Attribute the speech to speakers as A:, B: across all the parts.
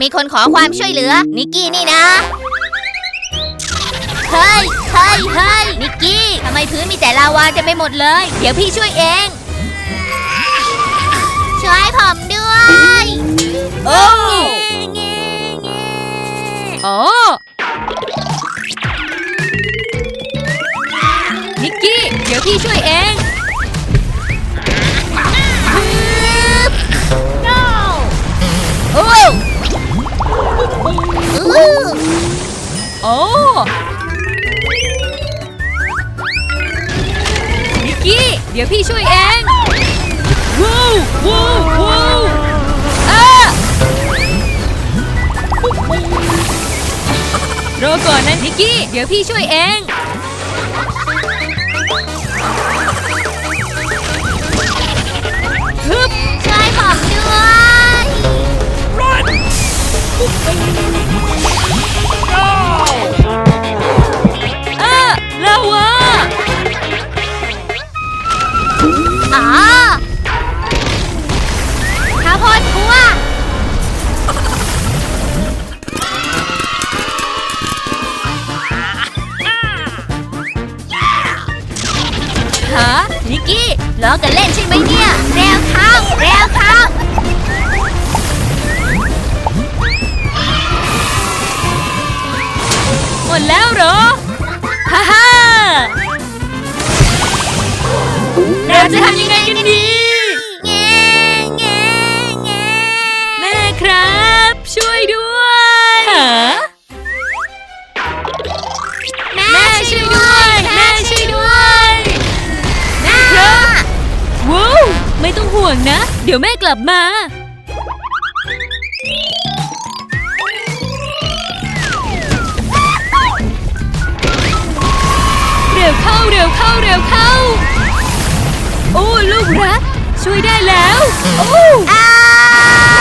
A: มีคนขอความช่วยเหลือ นิกกี้นี่นะ เฮ้ย เฮ้ย เฮ้ย นิกกี้ ทำไมพื้นมีแต่ลาวาเต็มไปหมดเลย เดี๋ยวพี่ช่วยเอง ช่วยผมด้วย
B: โอ้
A: เงี้เงี้
B: โอ้นิกกี้ เดี๋ยวพี่ช่วยเอง
A: โอ้อู้
B: โอ้นิกกี้ เดี๋ยวพี่ช่วยเองว้าวว้าวว้าวอะรอก่อนนะนิกกี้ เดี๋ยวพี่ช่วยเอง
A: เอะ
B: ลาวา
A: อ๋อข้าวโพดคั่ว
B: ฮะ
A: นิกกี้ล้อกันเล่น เห
B: รอ ฮ่าฮ่าเราจะทำยังไงกันดี
A: เงี้เงี้เงี้
B: แม่ครับ ช่วยด้วยฮะ
A: แม่
B: แม่ช่วยด้วยแม่ช่วยด้วย
A: แม่
B: ว้าวไม่ต้องห่วงนะ เดี๋ยวแม่กลับมา ร็วเข้าเร็วเข้า โอ้ ลูกรัก ช่วยได้แล้ว โอ้
A: อ้าอ้า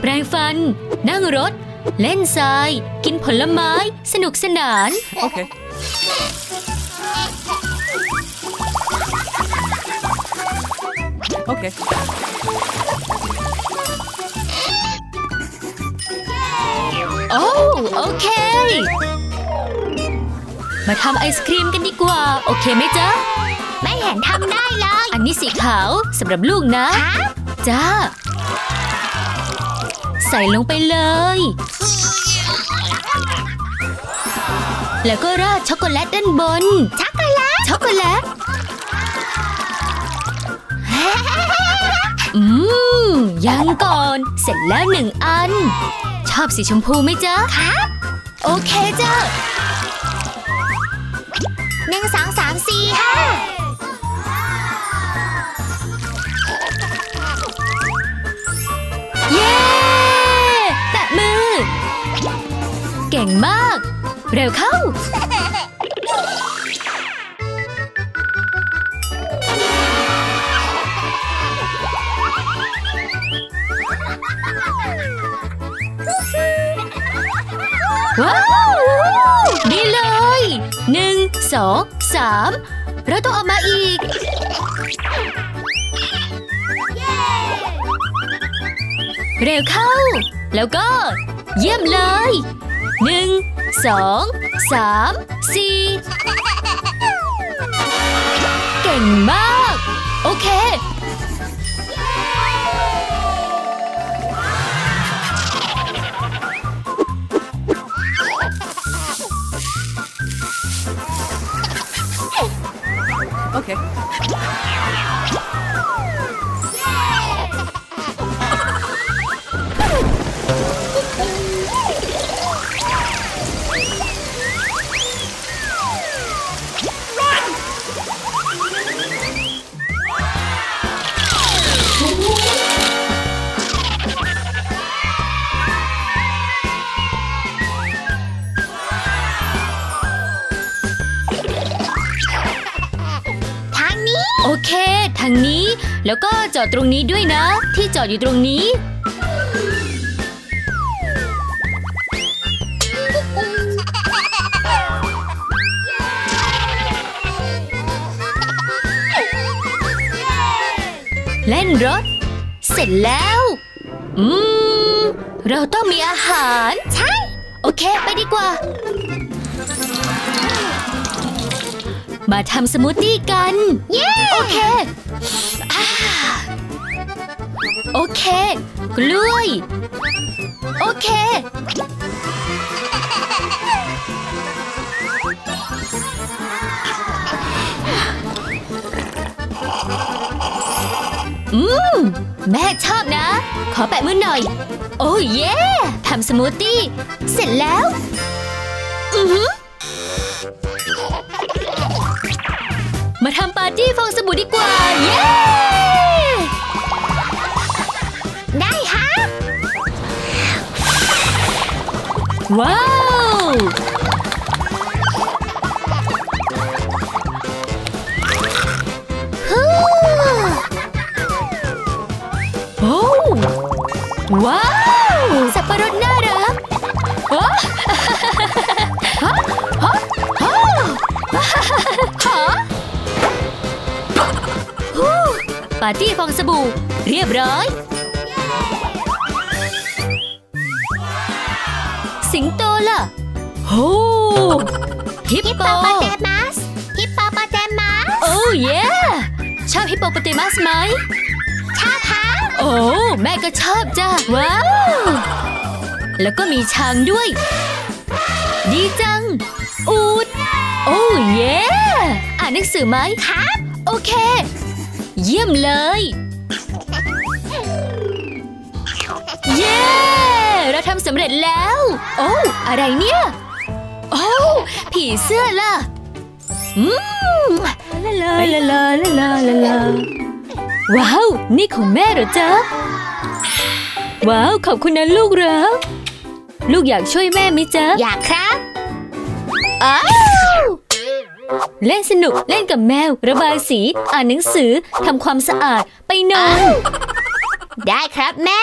A: แป
B: รงฟัน นั่งรถ เล่นทราย กินผลไม้ สนุกสนาน
C: Okay. Okay.
B: โอ้โอเค มาทำไอศครีมกันดีกว่า โอเคไหมจ๊ะ
A: ไม่เห็นทำได้เลย
B: อันนี้สีขาวสำหรับลูกนะ จ้า ใส่ลงไปเลย แล้วก็ราดช็อกโกแลตด้านบน
A: ช็อกโกแลต
B: ช็อกโกแลต อืม ยังก่อน เสร็จแล้วหนึ่งอัน ชอบสีชมพูไหมจ๊ะ
A: ครับ
B: โอเคจ้ะ
A: หนึ่งสองสามสี่ห้า
B: งมาก เร็วเข้า ว้าวนี่เลยหนึ่งสองสามเราต้องเอามาอีกเร็วเข้า แล้วก็ เยี่ยมเลย หนึ่งสองสามสี่เก่งมาก โอเค
A: ทางนี้
B: แล้วก็จอดตรงนี้ด้วยนะ ที่จอดอยู่ตรงนี้ เล่นรถ เสร็จแล้ว อืม เราต้องมีอาหาร ใช่ โอเค ไปดีกว่า มาทำสมูทตี้กัน
A: เย้
B: โอเคอ่าโอเค กล้วย โอเค อืม แม่ชอบนะ ขอแปะมือหน่อย โอ้เย่ทำสมูทตี้ เสร็จแล้ว อือหือ มาทำปาร์ตี้ฟองสบู่ดีกว่า เย้
A: ได้ฮะ
B: ว้าว
A: ฮู้
B: โอ้ว้าว สับปะรดน่ารักโอ้ฮะฮะฮะฮะ ปาร์ตี้ฟองสบู่ เรียบร้อย สิงโตล่ะโอ้ฮิป
A: ฮิป
B: โป
A: โปโปเตมัสฮิปโปโปเตมัส
B: โอ้เย่ชอบฮิปโปโปเตมัสไหม
A: ชอบฮะ
B: โอ้แม่ก็ชอบจ้าว้าว แล้วก็มีช้างด้วย ดีจัง อูด โอ้เย่อ่านหนังสือไหม
A: ครับ
B: โอเค เยี่ยมเลย เย้ เราทำสำเร็จแล้ว โอ้อะไรเนี่ย โอ้ผีเสื้อล่ะ อืมลาลาลาลาลาลาลาว้าว นี่ของแม่เหรอจ๊ะ ว้าว ขอบคุณนะลูกเหรอลูกอยากช่วยแม่ไหมจ๊ะ
A: อยากครับอ้า
B: เล่นสนุกเล่นกับแมว ระบายสี อ่านหนังสือทำความสะอาดไปนอน
A: ได้ครับแม่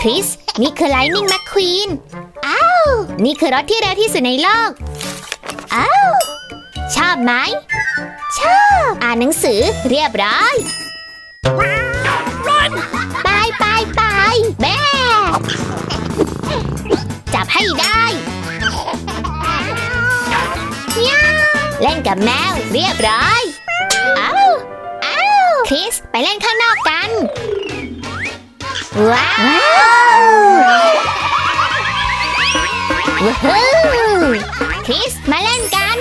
A: คริส นี่คือไลนิ่งแมคควีน อ้าว นี่คือรถที่เร็วที่สุดในโลก อ้าว ชอบไหม ชอบ อ่านหนังสือเรียบร้อย ไปไปไปแม่จับให้ได้ เล่นกับแมวเรียบร้อยอ้าวอ้าวคริส ไปเล่นข้างนอกกัน ว้าวว้าวคริส มาเล่นกัน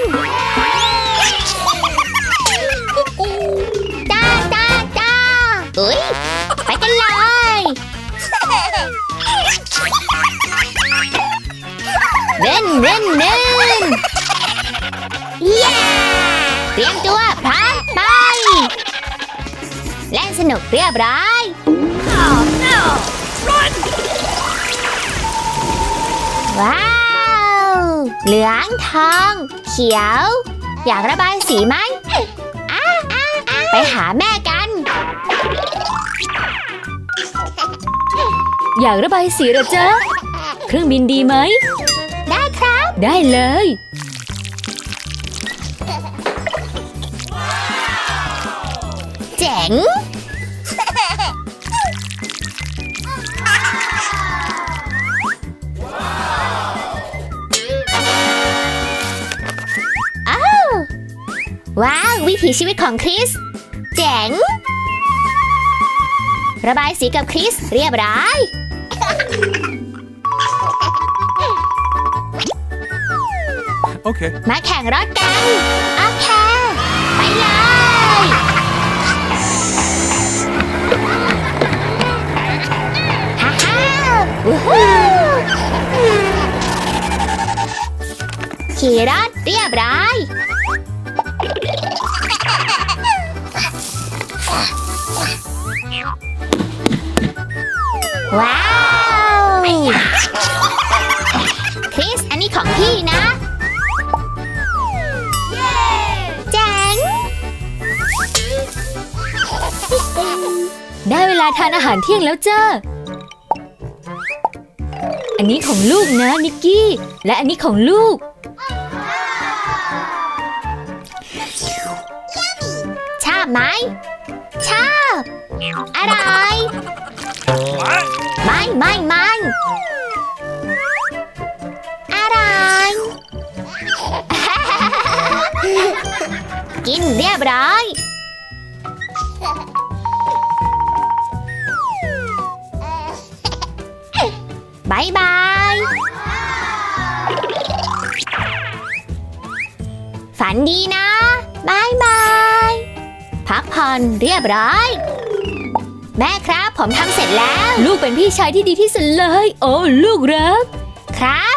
A: จ้าจ้าจ้าอุ้ย ไปกันเลยเล่นเล่นเล่น เตรียมตัวพร้อมไป เล่นสนุกเรียบร้อยว้าว เหลืองทอง เขียว อยากระบายสีไหมอะอะอะไปหาแม่กัน
B: อยากระบายสีเหรอจ๊ะ เครื่องบินดีไหม
A: ได้ครับ
B: ได้เลย
A: งอ้าวว้าว วิถีชีวิตของคริส เจ๋ง ระบายสีกับคริส เรียบร้อย
C: Okay.
A: มาแข่งรถกัน โอเค ไปเลย ขี่รถเรียบร้อยว้าว คริส อันนี้ของพี่นะเจ๋
B: ได้เวลาทานอาหารเที่ยงแล้วเจ้า อันนี้ของลูกนะนิกกี้ และอันนี้ของลูก
A: ชอบไหม ชอบอร่อยไม่ไม่ไม่อร่อยกินเรียบร้อย ฝันดีนะบายบาย พักผ่อนเรียบร้อย แม่ครับผมทำเสร็จแล้ว
B: ลูกเป็นพี่ชายที่ดีที่สุดเลย โอ้ลูกรัก
A: ครับ